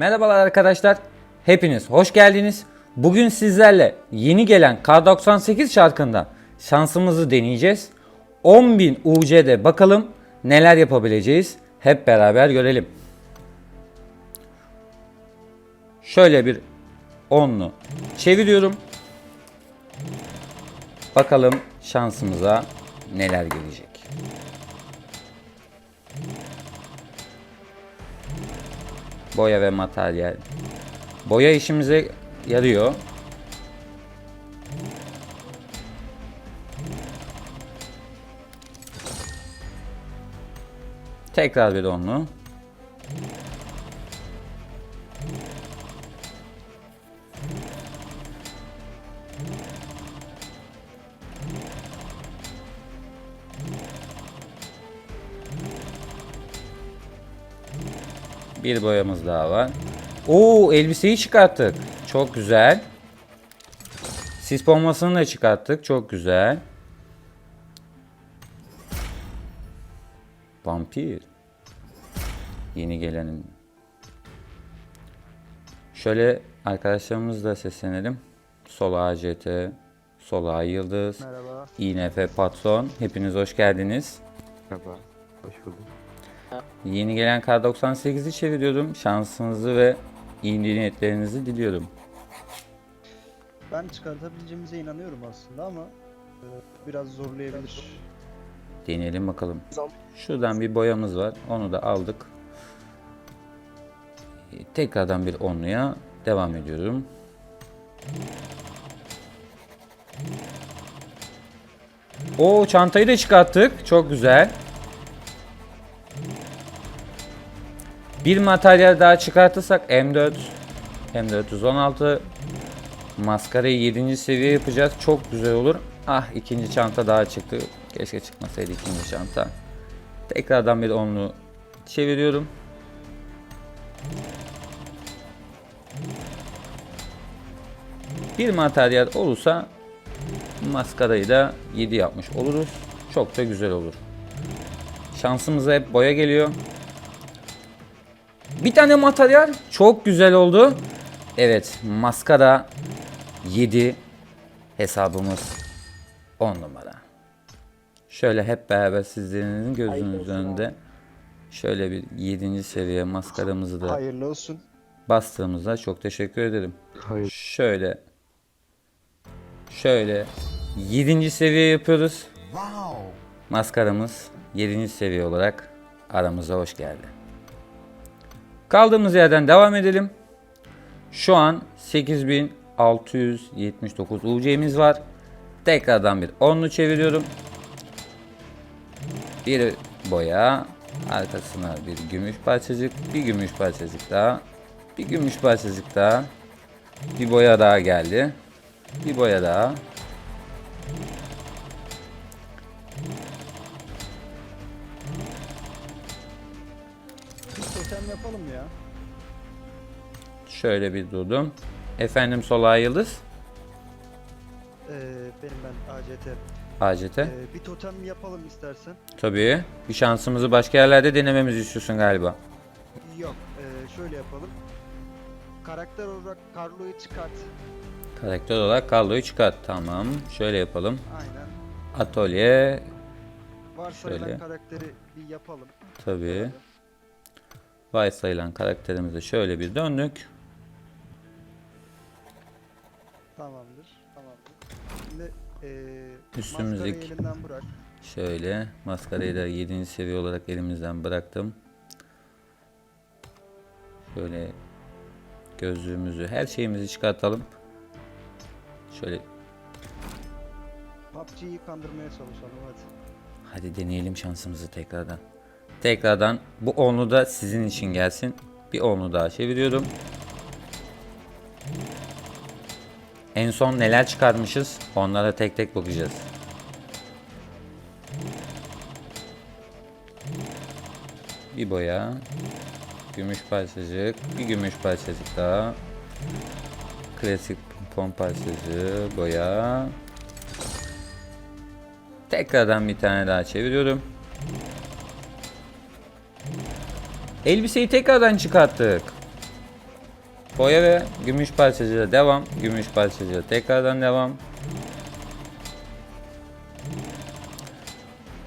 Merhabalar arkadaşlar. Hepiniz hoş geldiniz. Bugün sizlerle yeni gelen K98 şarkında şansımızı deneyeceğiz. 10.000 UC'de bakalım neler yapabileceğiz. Hep beraber görelim. Şöyle bir onlu çeviriyorum. Bakalım şansımıza neler gelecek. Boya ve materyal. Boya işimize yarıyor. Tekrar bir onlu. Bir boyamız daha var. Oo elbiseyi çıkarttık. Çok güzel. Sis bombasını da çıkarttık. Çok güzel. Vampir. Yeni gelenin. Şöyle arkadaşlarımızla seslenelim. Sola ACT, Sola Yıldız, Merhaba. INF Patron. Hepiniz hoş geldiniz. Merhaba. Hoş bulduk. Yeni gelen K98'i çeviriyorum. Şansınızı ve iyi niyetlerinizi diliyorum. Ben çıkartabileceğimize inanıyorum aslında ama e, biraz zorlayabilir. Deneyelim bakalım. Şuradan bir boyamız var. Onu da aldık. Ee, Tekrardan bir onluya devam ediyorum. O çantayı da çıkarttık. Çok güzel. Bir materyal daha çıkartırsak M4 M416 maskarayı 7. seviye yapacağız. Çok güzel olur. Ah ikinci çanta daha çıktı. Keşke çıkmasaydı ikinci çanta. Tekrardan bir onlu çeviriyorum. Bir materyal olursa maskarayı da 7 yapmış oluruz. Çok da güzel olur. Şansımıza hep boya geliyor. Bir tane materyal çok güzel oldu. Evet maskara 7 hesabımız 10 numara. Şöyle hep beraber sizlerin gözünüz önünde şöyle bir 7. seviye maskaramızı da Hayırlı olsun. bastığımızda çok teşekkür ederim. Hayır. Şöyle şöyle 7. seviye yapıyoruz. Maskaramız 7. seviye olarak aramıza hoş geldi. Kaldığımız yerden devam edelim. Şu an 8679 UC'miz var. Tekrardan bir onlu çeviriyorum. Bir boya, arkasına bir gümüş parçacık, bir gümüş parçacık daha, bir gümüş parçacık daha, bir boya daha geldi. Bir boya daha. Şöyle bir durdum. Efendim Sola Yıldız. Ee, benim ben ACT. ACT. Ee, bir totem yapalım istersen. Tabii. Bir şansımızı başka yerlerde denememizi istiyorsun galiba. Yok. ee, şöyle yapalım. Karakter olarak Carlo'yu çıkart. Karakter olarak Carlo'yu çıkart. Tamam. Şöyle yapalım. Aynen. Atölye. Varsayılan Şöyle. karakteri bir yapalım. Tabii. Varsayılan karakterimize şöyle bir döndük. Tamamdır. Tamamdır. Şimdi ee, Üstümüzdeki- maskarayı elinden bırak. Şöyle maskarayı da 7. seviye olarak elimizden bıraktım. Şöyle gözlüğümüzü, her şeyimizi çıkartalım. Şöyle PUBG'yi kandırmaya çalışalım hadi. hadi deneyelim şansımızı tekrardan. Tekrardan bu onlu da sizin için gelsin. Bir onlu daha çeviriyorum. En son neler çıkarmışız onlara tek tek bakacağız. Bir boya. Gümüş parçacık. Bir gümüş parçacık daha. Klasik pom parçacığı. Boya. Tekrardan bir tane daha çeviriyorum. Elbiseyi tekrardan çıkarttık. Boya ve gümüş parçacıya devam. Gümüş parçacıya tekrardan devam.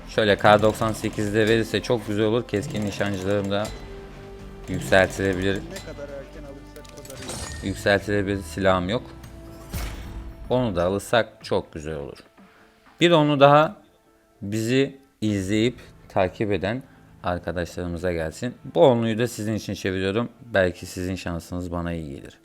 Şöyle K98'de verirse çok güzel olur. Keskin nişancılarım da yükseltilebilir. Yükseltilebilir silahım yok. Onu da alırsak çok güzel olur. Bir onu daha bizi izleyip takip eden arkadaşlarımıza gelsin. Bu onluyu da sizin için çeviriyorum. Belki sizin şansınız bana iyi gelir.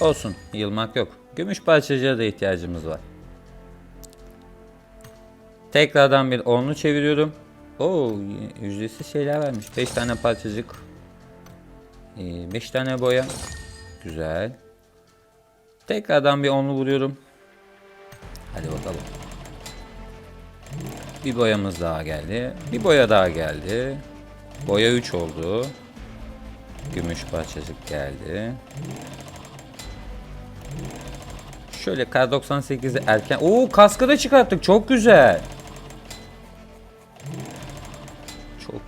Olsun, yılmak yok. Gümüş parçacığa da ihtiyacımız var. Tekrardan bir onlu çeviriyorum. Oo, ücretsiz şeyler vermiş. 5 tane parçacık. 5 tane boya. Güzel. Tekrardan bir onlu vuruyorum. Hadi bakalım. Bir boyamız daha geldi. Bir boya daha geldi. Boya 3 oldu. Gümüş parçacık geldi. Şöyle K98'i erken... Oo kaskı da çıkarttık. Çok güzel.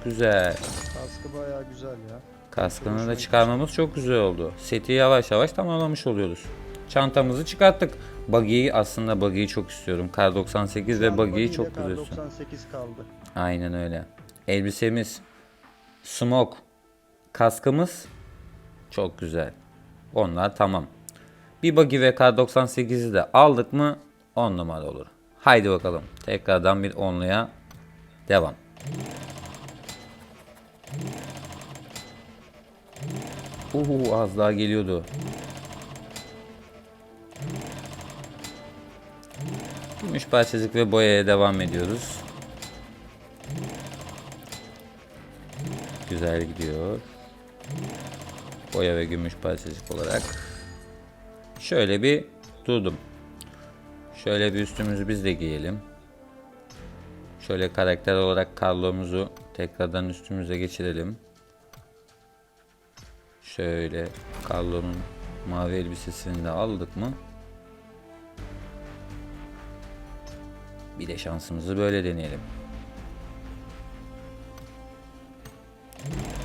Güzel. Kaskı bayağı güzel ya. Kaskını da çıkarmamız çok güzel oldu. Seti yavaş yavaş tamamlamış oluyoruz. Çantamızı çıkarttık. Buggy'yi aslında buggy'yi çok istiyorum. Kar98 ve buggy'yi çok güzel istiyorum. 98 kaldı. Aynen öyle. Elbisemiz, smoke, kaskımız çok güzel. Onlar tamam. Bir buggy ve K98'i de aldık mı 10 numara olur. Haydi bakalım. Tekrardan bir onluya devam. Uhu az daha geliyordu. Gümüş parçacık ve boyaya devam ediyoruz. Güzel gidiyor. Boya ve gümüş parçacık olarak. Şöyle bir durdum. Şöyle bir üstümüzü biz de giyelim. Şöyle karakter olarak Carlo'muzu tekrardan üstümüze geçirelim. Şöyle Carlo'nun mavi elbisesini de aldık mı? Bir de şansımızı böyle deneyelim.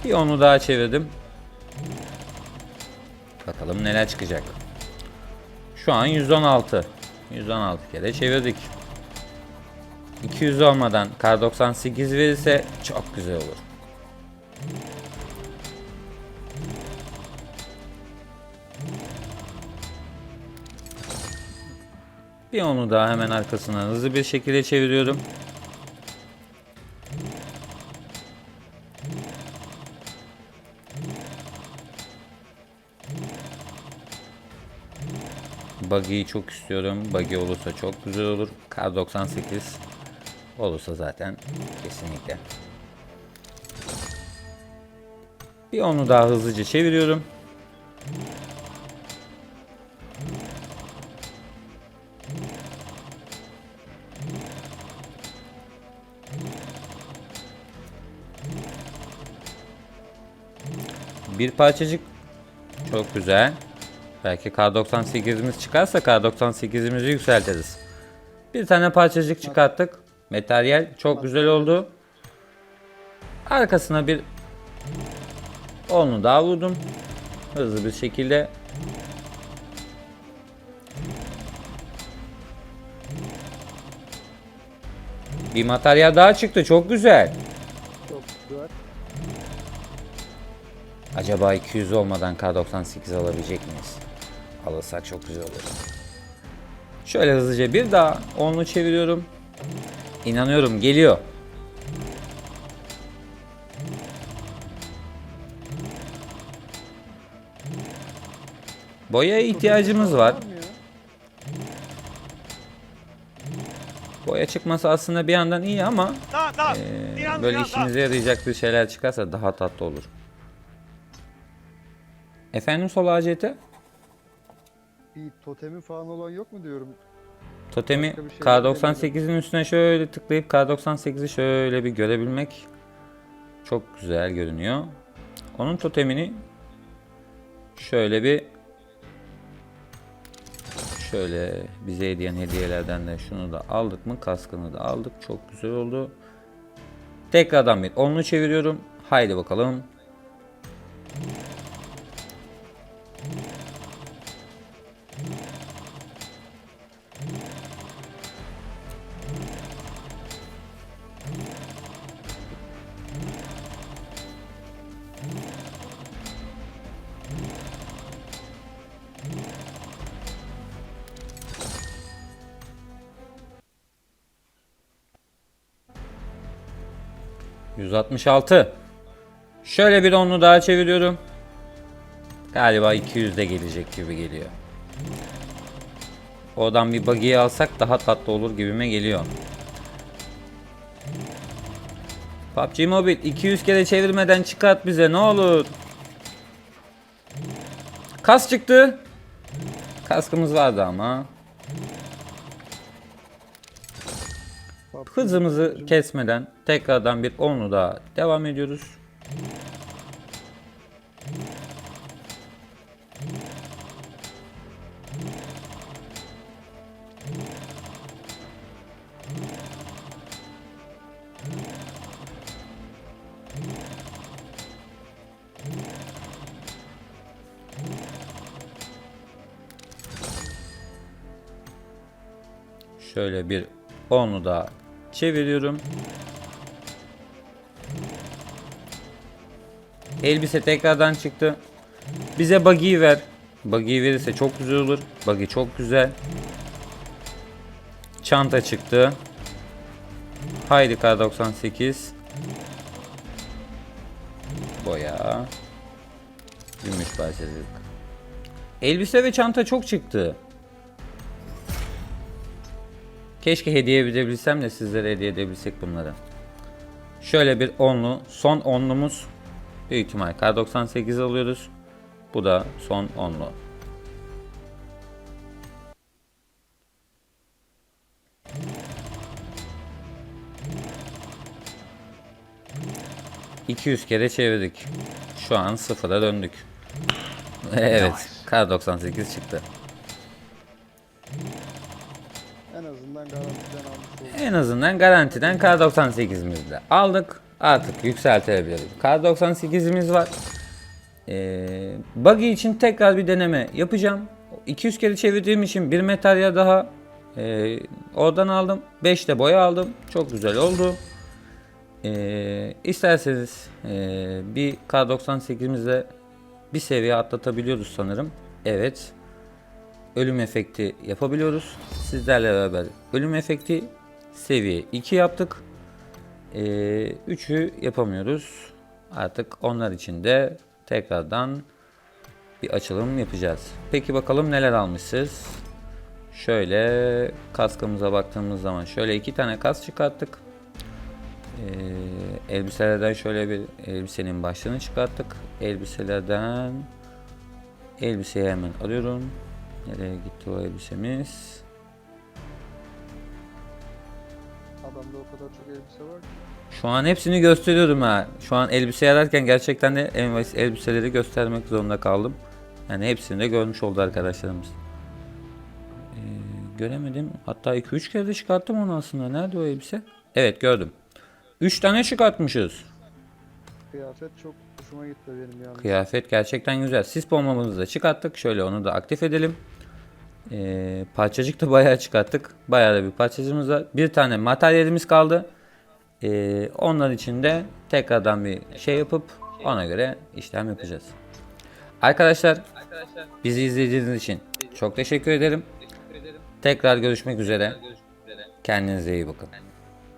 Bir onu daha çevirdim. Bakalım neler çıkacak. Şu an 116. 116 kere çevirdik. 200 olmadan kar 98 verirse çok güzel olur. Bir onu daha hemen arkasına hızlı bir şekilde çeviriyorum. Buggy'yi çok istiyorum. Buggy olursa çok güzel olur. Kar 98 olursa zaten kesinlikle. Bir onu daha hızlıca çeviriyorum. Bir parçacık çok güzel. Belki K98'imiz çıkarsa K98'imizi yükseltiriz. Bir tane parçacık çıkarttık. Materyal çok güzel oldu. Arkasına bir onu daha vurdum. Hızlı bir şekilde. Bir materyal daha çıktı. Çok güzel. Acaba 200 olmadan K98 alabilecek miyiz? Alırsak çok güzel olur. Şöyle hızlıca bir daha onlu çeviriyorum. İnanıyorum geliyor. Boyaya ihtiyacımız var. Boya çıkması aslında bir yandan iyi ama İnandım, böyle işinize yarayacak bir şeyler çıkarsa daha tatlı olur. Efendim sol ACT? Bir totemi falan olan yok mu diyorum. Totemi Başka bir şey K98'in üstüne şöyle tıklayıp K98'i şöyle bir görebilmek Çok güzel görünüyor. Onun totemini şöyle bir şöyle bize hediyen hediyelerden de şunu da aldık mı? Kaskını da aldık. Çok güzel oldu. Tekrardan bir onlu çeviriyorum. Haydi bakalım. ...166. Şöyle bir onlu daha çeviriyorum. Galiba 200 de gelecek gibi geliyor. Oradan bir buggy'i alsak daha tatlı olur gibime geliyor. PUBG Mobile 200 kere çevirmeden çıkart bize ne olur. Kas çıktı. Kaskımız vardı ama. Hızımızı kesmeden tekrardan bir onlu daha devam ediyoruz. Şöyle bir onlu daha çeviriyorum. Elbise tekrardan çıktı. Bize buggy'yi ver. Buggy'yi verirse çok güzel olur. Buggy çok güzel. Çanta çıktı. Haydi K98. Boya. Gümüş parçacık. Elbise ve çanta çok çıktı. Keşke hediye edebilsem de sizlere hediye edebilsek bunları. Şöyle bir onlu, son onlumuz büyük ihtimal K98 alıyoruz. Bu da son onlu. ...200 kere çevirdik. Şu an sıfıra döndük. evet, K98 çıktı. En azından garantiden almış olduk. En azından garantiden K98'imizi de aldık. Artık yükseltebiliriz. K98'imiz var. Ee, buggy için tekrar bir deneme yapacağım. 200 kere çevirdiğim için bir metalya daha e, oradan aldım. 5 de boya aldım. Çok güzel oldu. Ee, isterseniz e, bir K98'imizle bir seviye atlatabiliyoruz sanırım. Evet ölüm efekti yapabiliyoruz. Sizlerle beraber ölüm efekti seviye 2 yaptık. 3'ü yapamıyoruz. Artık onlar için de tekrardan bir açılım yapacağız. Peki bakalım neler almışız. Şöyle kaskımıza baktığımız zaman şöyle iki tane kas çıkarttık. Ee, elbiselerden şöyle bir elbisenin başlığını çıkarttık. Elbiselerden elbiseyi hemen alıyorum. Nereye gitti o elbisemiz? Adamda o kadar çok elbise var ki. Şu an hepsini gösteriyorum ha. Şu an elbise ararken gerçekten de elbiseleri göstermek zorunda kaldım. Yani hepsini de görmüş oldu arkadaşlarımız. Ee, göremedim. Hatta 2-3 kere de çıkarttım onu aslında. Nerede o elbise? Evet gördüm. 3 tane çıkartmışız. Kıyafet çok hoşuma gitti benim yani. Kıyafet gerçekten güzel. Sis bombamızı da çıkarttık. Şöyle onu da aktif edelim. Ee, parçacık da bayağı çıkarttık. Bayağı da bir parçacığımız var. Bir tane materyalimiz kaldı. Ee, onlar için de tekrardan bir şey yapıp ona göre işlem yapacağız. Arkadaşlar bizi izlediğiniz için çok teşekkür ederim. Tekrar görüşmek üzere. Kendinize iyi bakın.